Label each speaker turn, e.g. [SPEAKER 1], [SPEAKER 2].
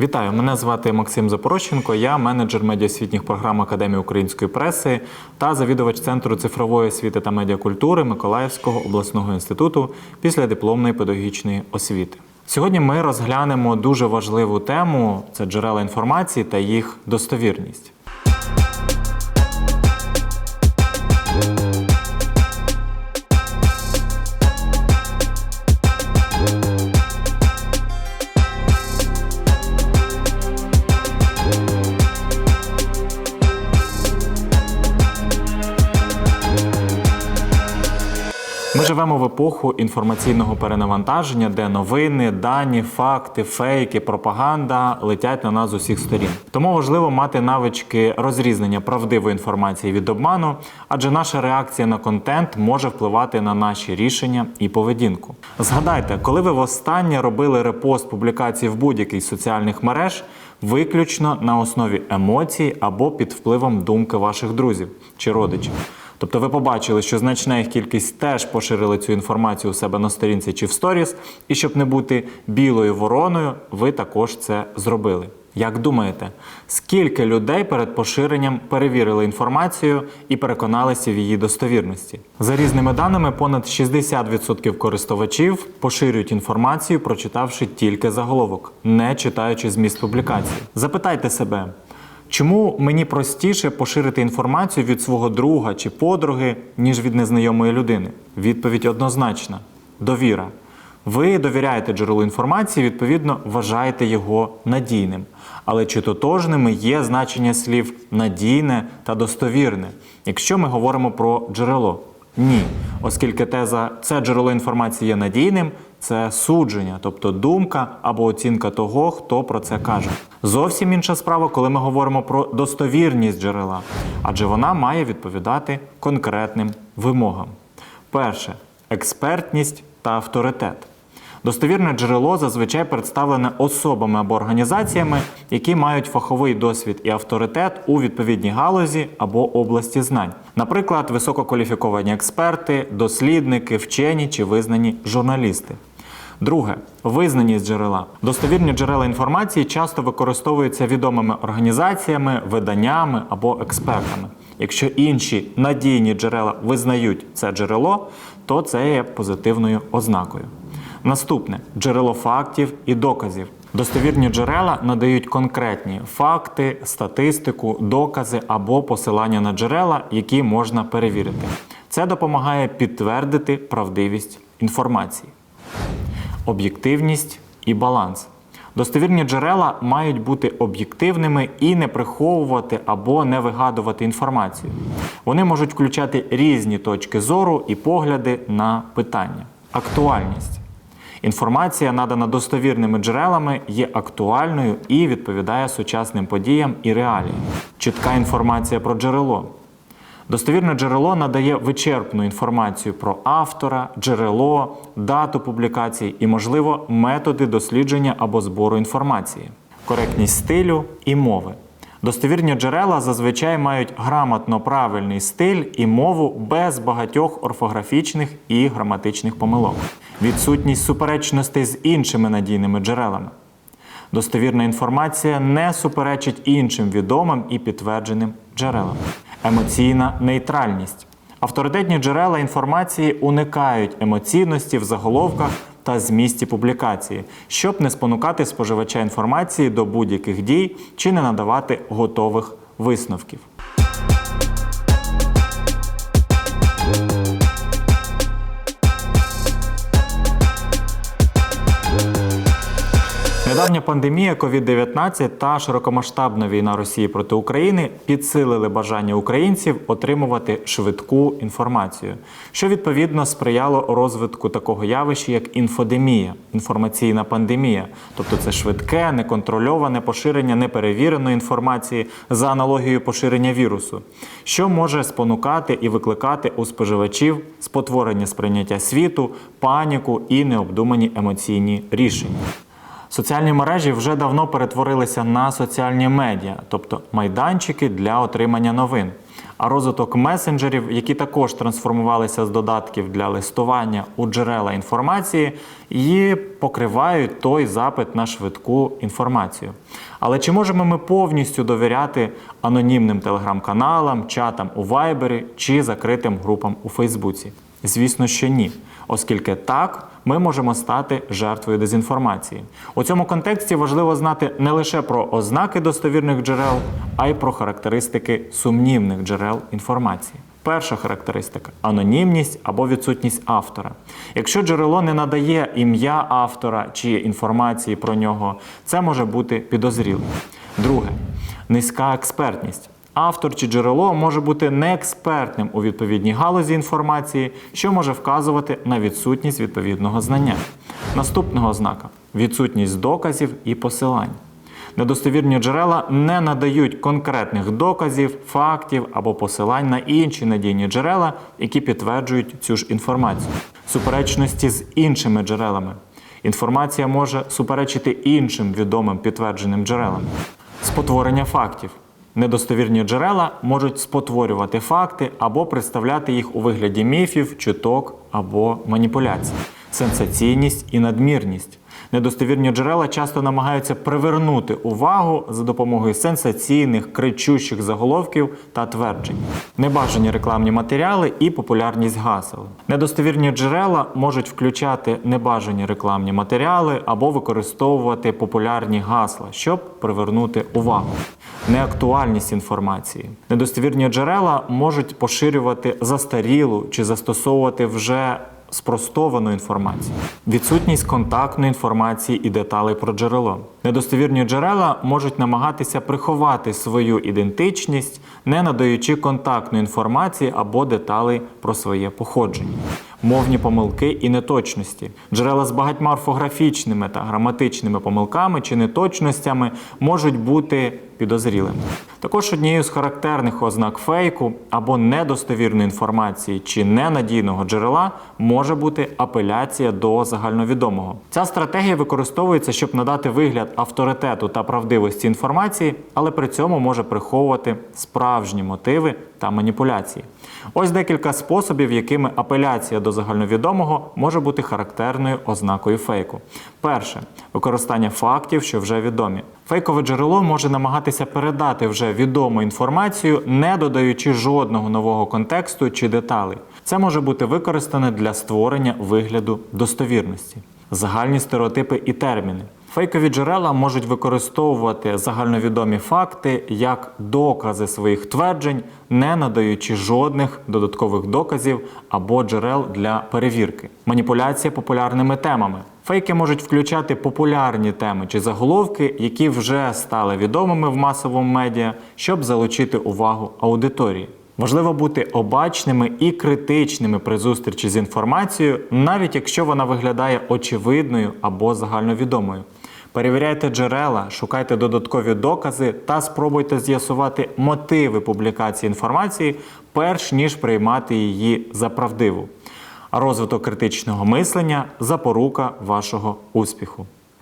[SPEAKER 1] Вітаю, мене звати Максим Запорощенко. Я менеджер медіосвітніх програм Академії української преси та завідувач Центру цифрової освіти та медіакультури Миколаївського обласного інституту після дипломної педагогічної освіти. Сьогодні ми розглянемо дуже важливу тему це джерела інформації та їх достовірність. Живемо в епоху інформаційного перенавантаження, де новини, дані, факти, фейки, пропаганда летять на нас з усіх сторін. Тому важливо мати навички розрізнення правдивої інформації від обману, адже наша реакція на контент може впливати на наші рішення і поведінку. Згадайте, коли ви востаннє робили репост публікації в будь-якій соціальних мереж, виключно на основі емоцій або під впливом думки ваших друзів чи родичів. Тобто ви побачили, що значна їх кількість теж поширили цю інформацію у себе на сторінці чи в сторіс, і щоб не бути білою вороною, ви також це зробили. Як думаєте, скільки людей перед поширенням перевірили інформацію і переконалися в її достовірності? За різними даними, понад 60% користувачів поширюють інформацію, прочитавши тільки заголовок, не читаючи зміст публікації. Запитайте себе, Чому мені простіше поширити інформацію від свого друга чи подруги, ніж від незнайомої людини? Відповідь однозначна: довіра. Ви довіряєте джерелу інформації, відповідно, вважаєте його надійним. Але чи тотожними є значення слів надійне та достовірне, якщо ми говоримо про джерело? Ні, оскільки теза це джерело інформації є надійним, це судження, тобто думка або оцінка того, хто про це каже. Зовсім інша справа, коли ми говоримо про достовірність джерела, адже вона має відповідати конкретним вимогам. Перше експертність та авторитет. Достовірне джерело зазвичай представлене особами або організаціями, які мають фаховий досвід і авторитет у відповідній галузі або області знань. Наприклад, висококваліфіковані експерти, дослідники, вчені чи визнані журналісти. Друге визнаність джерела. Достовірні джерела інформації часто використовуються відомими організаціями, виданнями або експертами. Якщо інші надійні джерела визнають це джерело, то це є позитивною ознакою. Наступне джерело фактів і доказів. Достовірні джерела надають конкретні факти, статистику, докази або посилання на джерела, які можна перевірити. Це допомагає підтвердити правдивість інформації. Об'єктивність і баланс. Достовірні джерела мають бути об'єктивними і не приховувати або не вигадувати інформацію. Вони можуть включати різні точки зору і погляди на питання. Актуальність. Інформація, надана достовірними джерелами, є актуальною і відповідає сучасним подіям і реаліям. Чітка інформація про джерело. Достовірне джерело надає вичерпну інформацію про автора, джерело, дату публікації і, можливо, методи дослідження або збору інформації, коректність стилю і мови. Достовірні джерела зазвичай мають грамотно правильний стиль і мову без багатьох орфографічних і граматичних помилок, відсутність суперечностей з іншими надійними джерелами. Достовірна інформація не суперечить іншим відомим і підтвердженим джерелам. Емоційна нейтральність. Авторитетні джерела інформації уникають емоційності в заголовках та змісті публікації, щоб не спонукати споживача інформації до будь-яких дій чи не надавати готових висновків. Недавня пандемія COVID-19 та широкомасштабна війна Росії проти України підсилили бажання українців отримувати швидку інформацію, що відповідно сприяло розвитку такого явища, як інфодемія, інформаційна пандемія, тобто це швидке, неконтрольоване поширення неперевіреної інформації за аналогією поширення вірусу, що може спонукати і викликати у споживачів спотворення сприйняття світу, паніку і необдумані емоційні рішення. Соціальні мережі вже давно перетворилися на соціальні медіа, тобто майданчики для отримання новин. А розвиток месенджерів, які також трансформувалися з додатків для листування у джерела інформації, і покривають той запит на швидку інформацію. Але чи можемо ми повністю довіряти анонімним телеграм-каналам, чатам у Вайбері чи закритим групам у Фейсбуці? Звісно, що ні, оскільки так ми можемо стати жертвою дезінформації. У цьому контексті важливо знати не лише про ознаки достовірних джерел, а й про характеристики сумнівних джерел інформації. Перша характеристика анонімність або відсутність автора. Якщо джерело не надає ім'я автора чи інформації про нього, це може бути підозрілим. Друге низька експертність. Автор чи джерело може бути неекспертним у відповідній галузі інформації, що може вказувати на відсутність відповідного знання. Наступного ознака відсутність доказів і посилань. Недостовірні джерела не надають конкретних доказів, фактів або посилань на інші надійні джерела, які підтверджують цю ж інформацію. Суперечності з іншими джерелами. Інформація може суперечити іншим відомим підтвердженим джерелам. Спотворення фактів. Недостовірні джерела можуть спотворювати факти або представляти їх у вигляді міфів, чуток або маніпуляцій. Сенсаційність і надмірність. Недостовірні джерела часто намагаються привернути увагу за допомогою сенсаційних, кричущих заголовків та тверджень, небажані рекламні матеріали і популярність гасел. Недостовірні джерела можуть включати небажані рекламні матеріали або використовувати популярні гасла, щоб привернути увагу. Неактуальність інформації. Недостовірні джерела можуть поширювати застарілу чи застосовувати вже спростовану інформацію, відсутність контактної інформації і деталей про джерело. Недостовірні джерела можуть намагатися приховати свою ідентичність, не надаючи контактної інформації або деталей про своє походження. Мовні помилки і неточності. Джерела з багатьма орфографічними та граматичними помилками чи неточностями можуть бути підозрілими. Також однією з характерних ознак фейку або недостовірної інформації чи ненадійного джерела може бути апеляція до загальновідомого. Ця стратегія використовується, щоб надати вигляд авторитету та правдивості інформації, але при цьому може приховувати справжні мотиви та маніпуляції. Ось декілька способів, якими апеляція до загальновідомого може бути характерною ознакою фейку. Перше використання фактів, що вже відомі. Фейкове джерело може намагатися передати вже відому інформацію, не додаючи жодного нового контексту чи деталей. Це може бути використане для створення вигляду достовірності, загальні стереотипи і терміни. Фейкові джерела можуть використовувати загальновідомі факти як докази своїх тверджень, не надаючи жодних додаткових доказів або джерел для перевірки. Маніпуляція популярними темами. Фейки можуть включати популярні теми чи заголовки, які вже стали відомими в масовому медіа, щоб залучити увагу аудиторії. Важливо бути обачними і критичними при зустрічі з інформацією, навіть якщо вона виглядає очевидною або загальновідомою. Перевіряйте джерела, шукайте додаткові докази та спробуйте з'ясувати мотиви публікації інформації, перш ніж приймати її за правдиву. Розвиток критичного мислення запорука вашого успіху.